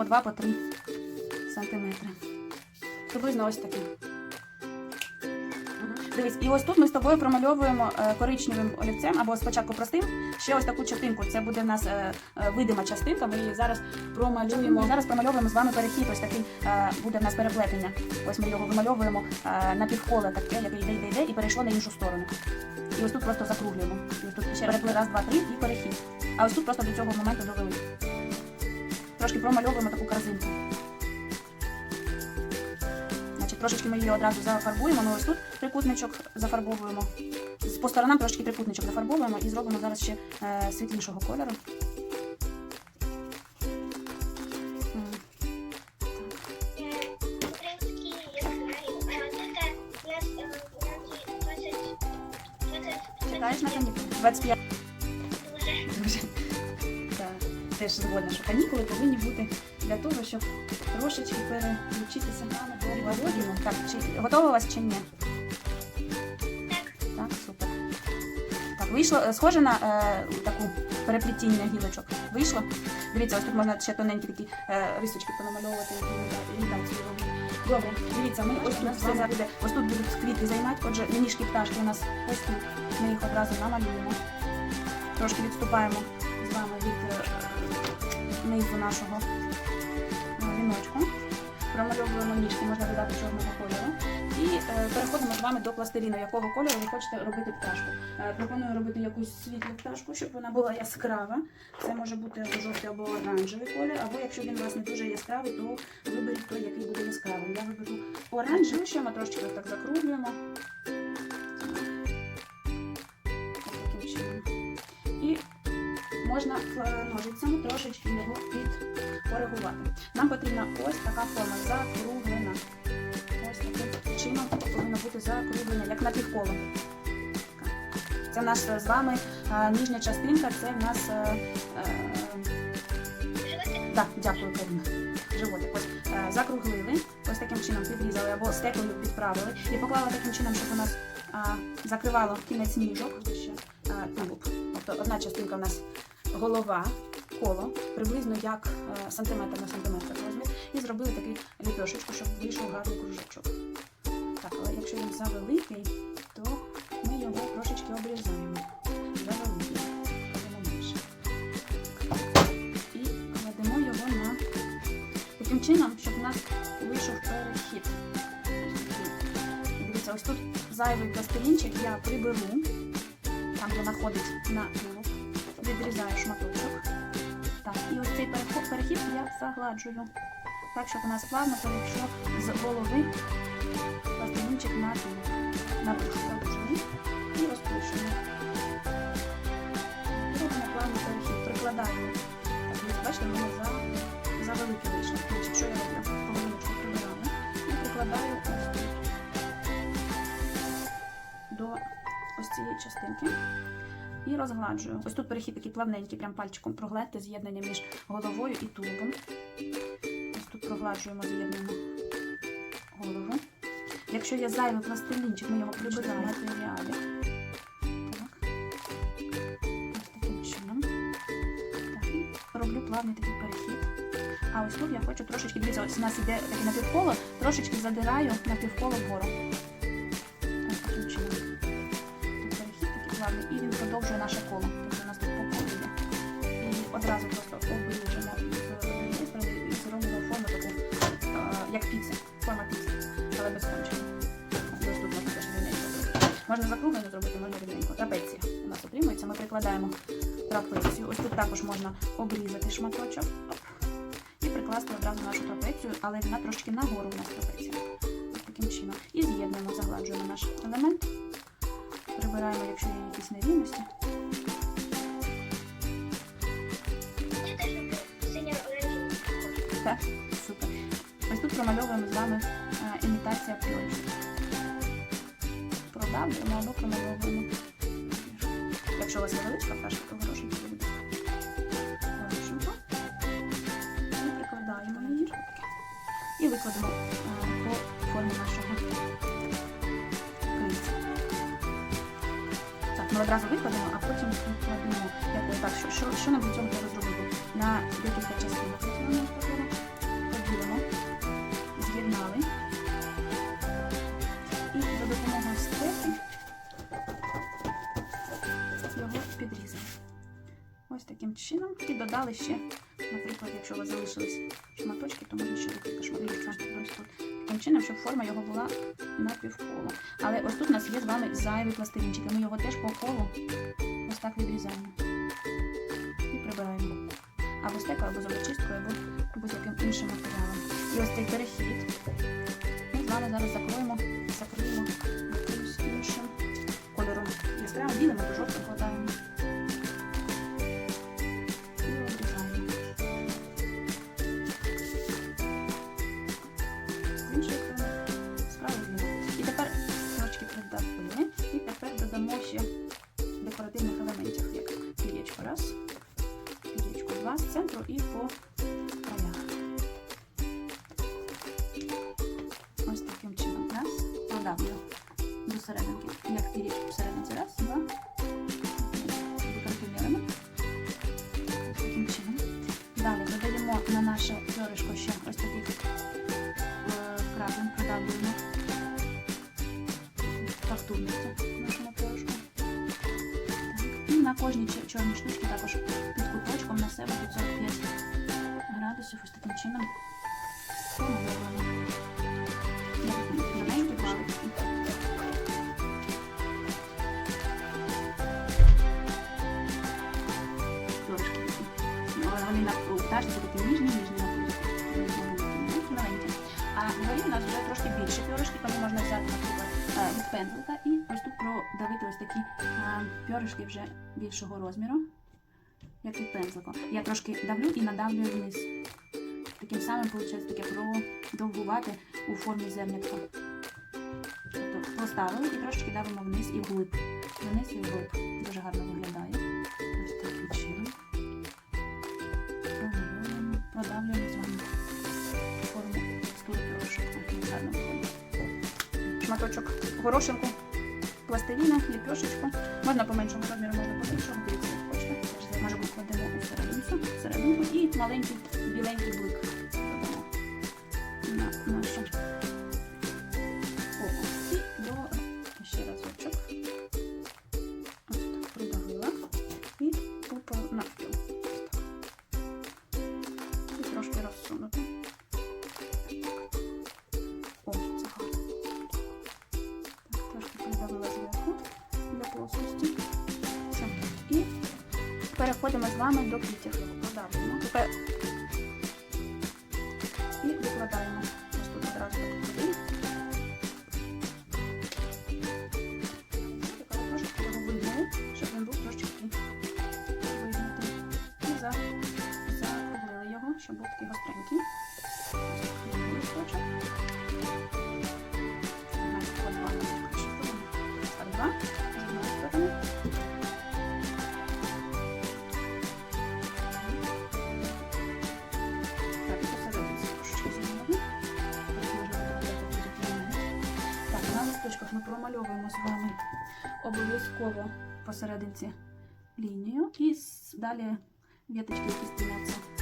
по 2-3 сантиметри. Приблизно ось таке. Дивись, і ось тут ми з тобою промальовуємо е, коричневим олівцем або спочатку простим. Ще ось таку частинку. Це буде в нас е, е, видима частинка. Ми її зараз промалюємо. Зараз промальовуємо з вами перехід. Ось такий буде в нас переплетення. Ось ми його вимальовуємо на півколе таке, яке йде, йде, йде, і перейшло на іншу сторону. І ось тут просто закруглюємо. І ось тут ще раз, два, три і перехід. А ось тут просто до цього моменту довели трошки промальовуємо таку корзинку. Значить, Трошечки ми її одразу зафарбуємо, ну ось тут трикутничок зафарбовуємо. По сторонам трошки трикутничок зафарбовуємо і зробимо зараз ще е, світлішого кольору. Знаєш, на 25 теж згодна, що канікули повинні бути для того, щоб трошечки переключитися до Володіну. Так, чи готова у вас чи ні? Так. Супер. Так, вийшло, е, схоже на е, таку переплетіння гілочок. Вийшло? Дивіться, ось тут можна ще тоненькі такі е, рисочки понамальовувати, які так. Добре, дивіться, ми ось тут все буде. Ось тут будуть квіти займати. Отже, ніжки пташки у нас ось тут. Ми їх одразу намалюємо. Трошки відступаємо низу нашого е, віночку. Промальовуємо ніжки, можна додати чорного кольору. І е, переходимо з вами до пластиліну, якого кольору ви хочете робити пташку. Е, пропоную робити якусь світлу пташку, щоб вона була яскрава. Це може бути жовтий або оранжевий колір, або якщо він у вас не дуже яскравий, то виберіть той, який буде яскравим. Я виберу оранжевий, ще ми трошки так закруглюємо. Ножицями трошечки його підкоригувати. Нам потрібна ось така форма закруглена. Ось таким чином повинно бути закруглення, як на півколо. Це наша з вами е, нижня частинка, це в нас. Е, е, так, дякую, Каріна. Животик. Ось е, закруглили, ось таким чином підрізали або стекою підправили і поклали таким чином, щоб у нас а, закривало кінець ніжок. А. Тобто одна частинка у нас голова, коло, приблизно як е, сантиметр на сантиметр розмір. І зробили такий ліпешечку, щоб вийшов гарний кружечок. Так, але якщо він завеликий, то ми його трошечки обрізаємо. Завеликий. І кладемо його на таким чином, щоб у нас вийшов перехід. Дивіться, ось тут зайвий пластилінчик я приберу, там де знаходить на відрізаю шматочок. Так, і ось цей перехід я загладжую. Так, щоб у нас плавно перейшов з голови пластилінчик на. На загладжую і розпушуємо. Робимо плавний перехід, прикладаємо. Так, бачите, в мене за, за великий вийшло. Значить, що я роблю? Половиночку прибираю і прикладаю до ось цієї частинки. І розгладжую. Ось тут перехід такий плавненький, прям пальчиком прогледьте з'єднання між головою і тулубом. Ось тут прогладжуємо, з'єднуємо голову. Якщо є зайвий пластилінчик, ми його прибираємо в матеріалі. Так. Ось таким чином. Так, роблю плавний такий перехід. А ось тут я хочу трошечки, дивіться, ось у нас іде таке напівколо, трошечки задираю напівколо вгору. Як піци, форма піци, але без кончика. Можна рівненько закруглено зробити, можна рівненько. Трапеція у нас отримується. Ми прикладаємо трапецію. Ось тут також можна обрізати шматочок. Оп. І прикласти одразу нашу трапецію, але вона трошки нагору у нас трапеція. Ось таким чином. І з'єднуємо, загладжуємо наш елемент. Прибираємо, якщо є якісь нерівності. Так. Ось тут промальовуємо з вами е, імітація піонів. Продавлюємо або промальовуємо. Якщо у вас невеличка пташка, то горошинка буде. І прикладаємо її. І викладемо е, по формі нашого крильця. Так, ми одразу викладемо, а потім викладемо. Так, що, що, що нам для цього треба зробити? На декілька частин. Викладемо додали наприклад, якщо у вас залишились шматочки, то можна ще декілька шматочків ось тут. Таким чином, щоб форма його була напівколо. Але ось тут у нас є з вами зайвий пластилінчик, і ми його теж по колу ось так відрізаємо. І прибираємо. Або стекою, або зубочисткою, або будь-яким іншим матеріалом. І ось цей перехід ми з вами зараз закроємо, закриємо якимось іншим кольором. Яскравим білим або жовтим вкладаємо. Наше зоришко ще ось такий е, крабин, продавлюємо фактурності нашому пьоришку. І на кожній чор- чорній штучці також під куточком на себе 505 градусів ось таким чином А у нас вже трошки більше пьоришки, тому можна взяти, наприклад, е, від пензлика і ось тут продавити ось такі е, вже більшого розміру, як від пензлика. Я трошки давлю і надавлюю вниз. Таким самим виходить таке продовгувати у формі зернятка. Тобто поставили і трошки давимо вниз і вглиб. Вниз і вглиб. Дуже гарно виглядає. Ось таким чином. Продавлюємо з вами форму Ось гарно. Шматочок горошинку, пластиліна, ліпешечку. Можна по меншому розміру, можна по більшому, дивіться, як хочете. Може покладемо у серединку, серединку і маленький біленький блик додамо на нашу око. І до ще разочок. Ось і. І трошки розсунути. Переходимо з вами до квітів. Тепер і викладаємо ось тут одразу. Тепер трошки його вигнули, щоб він був трошки вигнутий. І за, закруглили його, щоб був такий гостренький. Листочок. Два обов'язково посерединці лінію і далі віточки, які стіляться